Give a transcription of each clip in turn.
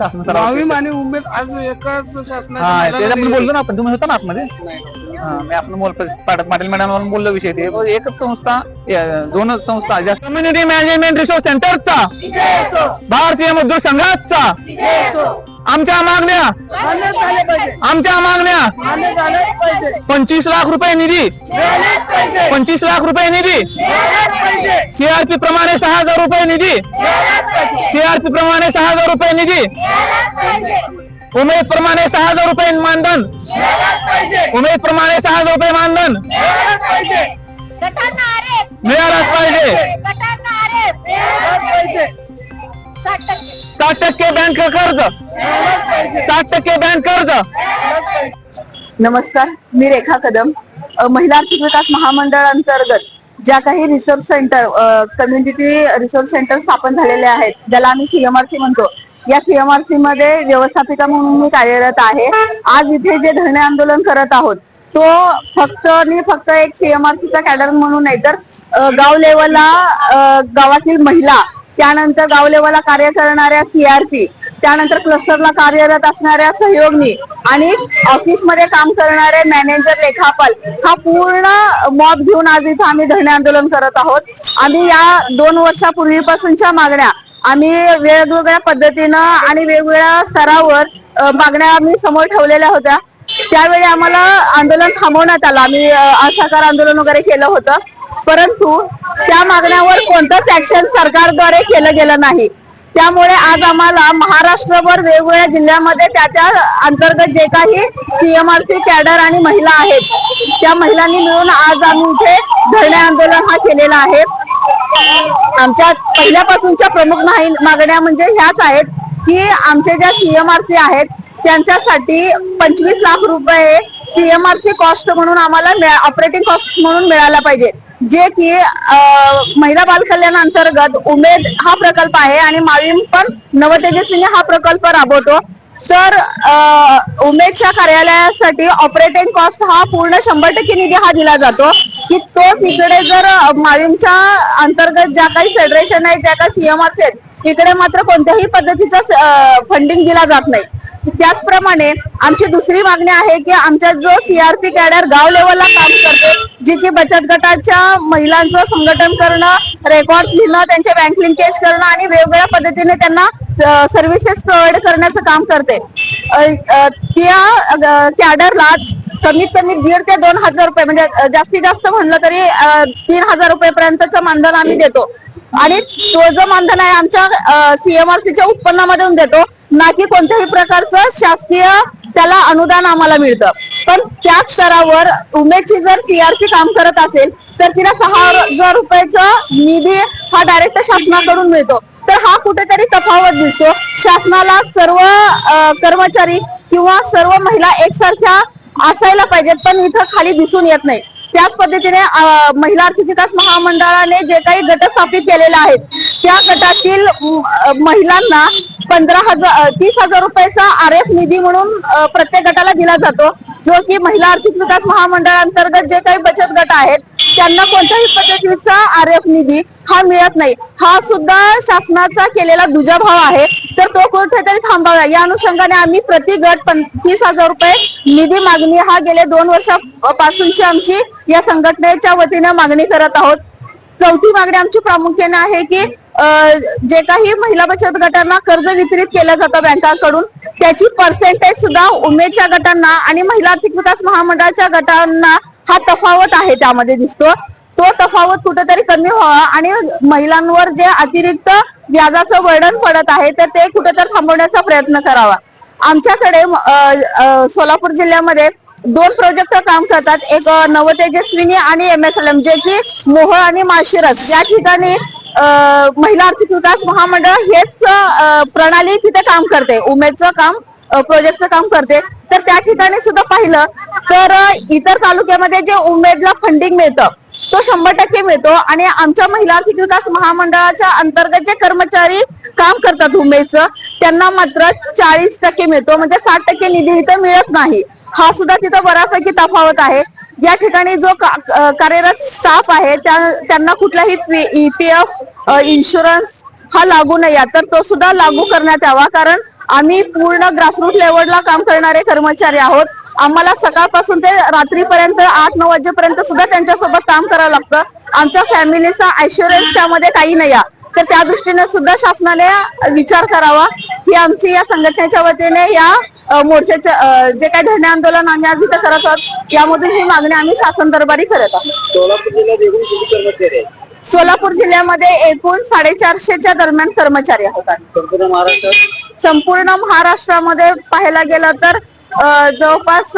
शासन सराव मावीम आणि उमेद आज एकाच हा आपण. बोललो ना आपण तुम्ही होता ना आतमध्ये. हा, मी आपण बोल पाट- पाटील मॅडम बोललो विषय ते. एकच संस्था दोनच संस्था ज्या कम्युनिटी मॅनेजमेंट रिसोर्स सेंटरचा भारतीय मजदूर संघाचा. आमच्या मागण्या. मान्य झाले पाहिजे. आमच्या मागण्या. मान्य झाले पाहिजे. पंचवीस लाख रुपये निधी. मिळालेच पाहिजे. पंचवीस लाख रुपये निधी. मिळालेच सीआरपी प्रमाणे सहा हजार रुपये निधी. सीआरपी प्रमाणे सहा हजार रुपये निधी. उमेद प्रमाणे सहा हजार रुपये मानधन. उमेद प्रमाणे सहा हजार रुपये मानधन. मिळालेच पाहिजे. साठ टक्के. बँक कर्ज. साठ टक्के बँक कर्ज. नमस्कार मी रेखा कदम महिला आर्थिक विकास महामंडळ अंतर्गत. ज्या काही research centre community research centre स्थापन झालेले आहेत ज्याला आम्ही सीएमआरसी म्हणतो. या सीएमआरसी मध्ये व्यवस्थापिका म्हणून मी कार्यरत आहे. आज इथे जे धरणे आंदोलन करत आहोत तो फक्त आणि फक्त एक सीएमआरसीचा कॅडर म्हणून नाही तर गाव लेवलला गावातील महिला त्यानंतर गाव लेवलला कार्य करणाऱ्या सीआरपी त्यानंतर क्लस्टरला कार्यरत असणाऱ्या सहयोगी आणि ऑफिसमध्ये काम करणारे मॅनेजर लेखापाल हा पूर्ण मॉब घेऊन आज इथं आम्ही धरणे आंदोलन करत आहोत. आम्ही या दोन वर्षापूर्वीपासूनच्या मागण्या आम्ही वेगवेगळ्या पद्धतीनं आणि वेगवेगळ्या स्तरावर मागण्या आम्ही समोर ठेवलेल्या होत्या. त्यावेळी आम्हाला आंदोलन थांबवण्यात आलं. आम्ही अ, असहकार आंदोलन वगैरे केलं होतं. परंतु त्या मागण्यावर कोणतंच ऍक्शन सरकारद्वारे केलं गेलं नाही. त्यामुळे आज आम्हाला महाराष्ट्रभर वेगवेगळ्या जिल्ह्यामध्ये त्या त्या अंतर्गत जे काही सीएमआरसी कॅडर आणि महिला आहेत त्या महिलांनी मिळून आज आम्ही इथे धरणे आंदोलन हा केलेला आहे. आमच्या पहिल्यापासूनच्या प्रमुख माही- मागण्या म्हणजे ह्याच आहेत की आमचे ज्या सीएमआरसी आहेत त्यांच्यासाठी पंचवीस लाख रुपये सीएमआरसी कॉस्ट म्हणून आम्हाला ऑपरेटिंग कॉस्ट म्हणून मिळायला पाहिजे. जे की महिला बाल कल्याण अंतर्गत उमेद हा प्रकल्प आहे आणि माविम पण नवतेजस्वीने हा प्रकल्प राबवतो. तर उमेदच्या कार्यालयासाठी ऑपरेटिंग कॉस्ट हा पूर्ण शंभर टक्के निधी हा दिला जातो. की तोच इकडे जर माविमच्या अंतर्गत ज्या काही फेडरेशन आहेत ज्या काही सीएम असेल इकडे मात्र कोणत्याही पद्धतीचा फंडिंग दिला जात नाही. त्याचप्रमाणे आमची दुसरी मागणी आहे की आमच्या जो सीआरपी कॅडर गाव लेवलला काम करते जी की बचत गटाच्या महिलांचं संघटन करणं रेकॉर्ड लिहिणं त्यांचे बँक लिंकेज करणं आणि वेगवेगळ्या पद्धतीने त्यांना सर्व्हिसेस प्रोव्हाइड करण्याचं काम करते. त्या कॅडरला कमीत कमी दीड ते दोन हजार रुपये म्हणजे जास्तीत जास्त म्हणलं तरी तीन हजार रुपये पर्यंतच मानधन आम्ही देतो. आणि तो जो मानधन आहे आमच्या सीएमआरसीच्या उत्पन्नामधून देतो ना की कोणत्याही प्रकारचं शासकीय त्याला अनुदान आम्हाला मिळतं. पण त्याच स्तरावर उमेदची जर सीआरपी काम करत असेल तर तिला सहा हजार रुपयाचा निधी हा डायरेक्ट शासनाकडून मिळतो. तर हा कुठेतरी तफावत दिसतो. शासनाला सर्व कर्मचारी किंवा सर्व महिला एकसारख्या असायला पाहिजेत पण इथं खाली दिसून येत नाही. त्याच पद्धतीने महिला आर्थिक विकास महामंडळाने जे काही गट स्थापित केलेले आहेत त्या गटातील महिलांना पंधरा हजार तीस हजार रुपयाचा आर एफ निधी म्हणून प्रत्येक गटाला दिला जातो. जो की महिला आर्थिक विकास महामंडळांतर्गत जे काही बचत गट आहेत त्यांना कोणत्याही पद्धतीचा आर एफ निधी हा मिळत नाही. हा सुद्धा शासनाचा केलेला दुजाभाव आहे. तर तो कुठेतरी थांबावा. या अनुषंगाने आम्ही प्रति गट पंचवीस हजार रुपये निधी मागणी हा गेले दोन वर्षापासूनची आमची या संघटनेच्या वतीने मागणी करत आहोत. चौथी मागणी आमची प्रामुख्याने आहे की जे काही महिला बचत गटांना कर्ज वितरित केलं जातं बँकाकडून त्याची पर्सेंटेज सुद्धा उमेदच्या गटांना आणि महिला आर्थिक विकास महामंडळाच्या गटांना हा तफावत आहे त्यामध्ये दिसतो. तो तफावत कुठेतरी कमी व्हावा आणि महिलांवर जे अतिरिक्त व्याजाचं वर्णन पडत आहे तर ते कुठेतरी थांबवण्याचा प्रयत्न करावा. आमच्याकडे सोलापूर जिल्ह्यामध्ये दोन प्रोजेक्ट काम करतात. एक नवतेजस्विनी आणि एम एस एल एम जे की मोहोळ आणि माशिरस या ठिकाणी महिला आर्थिक विकास महामंडळ हेच प्रणाली तिथे काम करते. उमेदचं काम प्रोजेक्टचं काम करते. तर त्या ठिकाणी सुद्धा पाहिलं तर इतर तालुक्यामध्ये जे उमेदला फंडिंग मिळतं तो शंभर टक्के मिळतो. आणि आमच्या महिला आर्थिक विकास महामंडळाच्या अंतर्गत जे कर्मचारी काम करतात उमेचं त्यांना मात्र चाळीस टक्के मिळतो. म्हणजे साठ टक्के निधी इथं मिळत नाही. हा सुद्धा तिथं बऱ्यापैकी तफावत आहे. या ठिकाणी जो का- कार्यरत स्टाफ आहे त्या- त्यांना कुठलाही ईपीएफ इन्शुरन्स हा लागू नाही तर तो सुद्धा लागू करण्यात यावा. कारण आम्ही पूर्ण ग्रासरूट लेवलला काम करणारे कर्मचारी आहोत. आम्हाला सकाळपासून ते रात्रीपर्यंत आठ नऊ वाजेपर्यंत सुद्धा त्यांच्यासोबत काम करावं लागतं. आमच्या फॅमिलीचा ऐश्वर्यन्स त्यामध्ये काही नाही आहे. तर त्या दृष्टीने सुद्धा शासनाने विचार करावा. ही आमची या संघटनेच्या वतीने या मोर्चाचं जे काही धरणे आंदोलन आम्ही आज इथं करत आहोत यामधून ही मागणी आम्ही शासन दरबारी करत आहोत. सोलापूर जिल्ह्यामध्ये एकूण साडेचारशेच्या दरम्यान कर्मचारी आहोत. संपूर्ण महाराष्ट्रामध्ये पाहायला गेलं तर जवळपास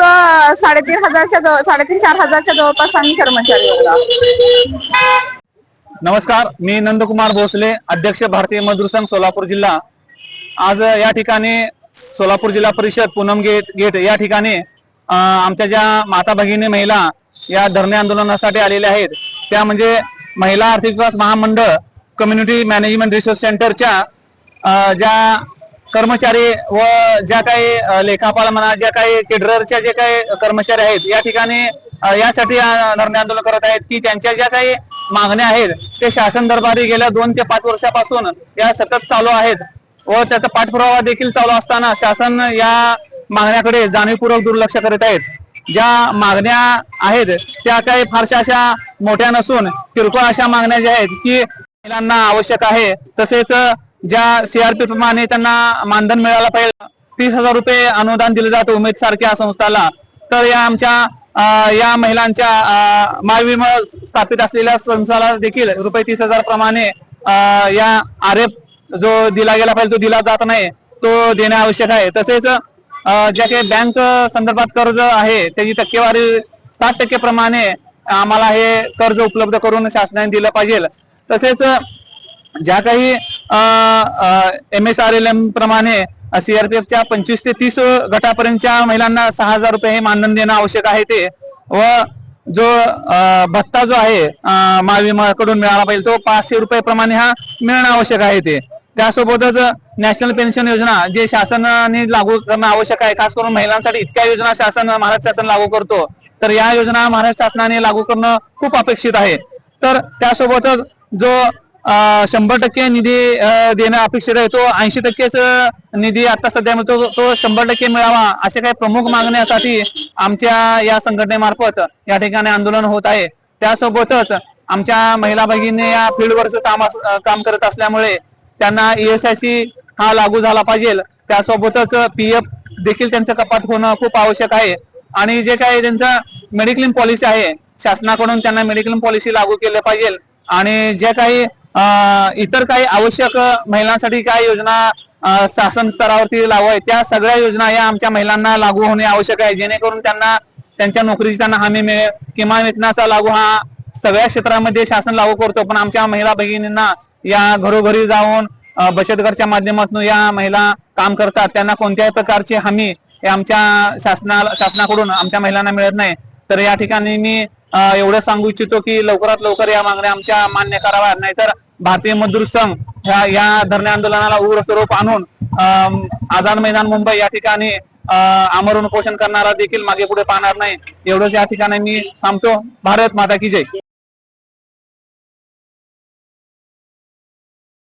साडेतीन हजारच्या जवळ- साडेतीन चार हजारच्या जवळपास आम्ही कर्मचारी नमस्कार मी नंदकुमार भोसले अध्यक्ष भारतीय मजदूर संघ सोलापूर जिल्हा. आज या ठिकाणी सोलापूर जिल्हा परिषद पूनम गेट गेट या ठिकाणी आमच्या ज्या माता भगिनी महिला या धरणे आंदोलनासाठी आलेल्या आहेत. त्या म्हणजे महिला आर्थिक विकास महामंडळ कम्युनिटी मॅनेजमेंट रिसोर्स सेंटरच्या ज्या कर्मचारी व ज्या काही लेखापाल म्हणा ज्या काही किडररच्या जे काही कर्मचारी आहेत या ठिकाणी यासाठी धरणे आंदोलन करत आहेत की त्यांच्या ज्या काही मागण्या आहेत ते शासन दरबारी गेल्या दोन ते पाच वर्षापासून या सतत चालू आहेत. व त्याचा पाठपुरावा देखील चालू असताना शासन या मागण्याकडे जाणीवपूर्वक दुर्लक्ष करीत आहेत. ज्या मागण्या आहेत त्या काही फारशा अशा मोठ्या नसून किरकोळ अशा मागण्या ज्या आहेत की महिलांना आवश्यक आहे तसेच ज्या सीआरपी प्रमाणे त्यांना मानधन मिळायला पाहिजे तीस हजार रुपये अनुदान दिले जातं उमेद सारख्या संस्थाला. तर या आमच्या या महिलांच्या मायविमा स्थापित असलेल्या संस्थाला देखील रुपये तीस हजार प्रमाणे या आर एफ जो दिला गेला पाहिजे तो दिला जात नाही तो देणे आवश्यक आहे. तसेच ज्या काही बँक संदर्भात कर्ज आहे त्याची टक्केवारी साठ टक्के प्रमाणे आम्हाला हे कर्ज उपलब्ध करून शासनाने दिलं पाहिजे. तसेच ज्या काही M S R L M प्रमाणे सीआरपीएफच्या पंचवीस ते तीस गटापर्यंतच्या महिलांना सहा हजार रुपये हे मानधन देणं आवश्यक आहे ते. व जो भत्ता जो आहे महाविमाकडून मिळाला पाहिजे तो पाचशे रुपये प्रमाणे हा मिळणं आवश्यक आहे ते. त्यासोबतच नॅशनल पेन्शन योजना जे शासनाने लागू करणं आवश्यक आहे खास करून महिलांसाठी इतक्या योजना शासन महाराष्ट्र शासन लागू करतो तर या योजना महाराष्ट्र शासनाने लागू करणं खूप अपेक्षित आहे. तर त्यासोबतच जो शंभर टक्के निधी देणं अपेक्षित आहे. तो ऐंशी टक्केच निधी आता सध्या मिळतो. तो शंभर टक्के मिळावा अशा काही प्रमुख मागण्यासाठी आमच्या या संघटनेमार्फत या ठिकाणी आंदोलन होत आहे. त्यासोबतच आमच्या महिला भगिनी या फील्डवरचं काम अस- काम करत असल्यामुळे त्यांना ईएसआयसी हा लागू झाला पाहिजे. त्यासोबतच पी एफ देखील त्यांचं कपात होणं खूप आवश्यक आहे. आणि जे काही त्यांचं मेडिक्लेम पॉलिसी आहे शासनाकडून त्यांना मेडिक्लेम पॉलिसी लागू केलं पाहिजे. आणि जे काही इतर काही आवश्यक महिलांसाठी काय योजना शासन स्तरावरती लागू आहे त्या सगळ्या योजना या आमच्या महिलांना लागू होणे आवश्यक आहे जेणेकरून त्यांना त्यांच्या नोकरीची त्यांना हमी मिळेल. किमान वेतनाचा लागू हा सगळ्या क्षेत्रामध्ये शासन लागू करतो पण आमच्या महिला भगिनींना या घरोघरी जाऊन बचत गटच्या माध्यमातून या महिला काम करतात. त्यांना कोणत्याही प्रकारची हमी हे आमच्या शासना शासनाकडून आमच्या महिलांना मिळत नाही. तर या ठिकाणी मी एवढं सांगू इच्छितो की लवकरात लवकर या मागण्या आमच्या मान्य कराव्या नाहीतर भारतीय मजदूर संघ ह्या या धरणे आंदोलनाला उग्र स्वरूप आणून आझाद मैदान मुंबई या ठिकाणी अ, आमरण उपोषण करणारा देखील मागे पुढे पाहणार नाही. एवढंच या ठिकाणी मी थांबतो. भारत माता की जय.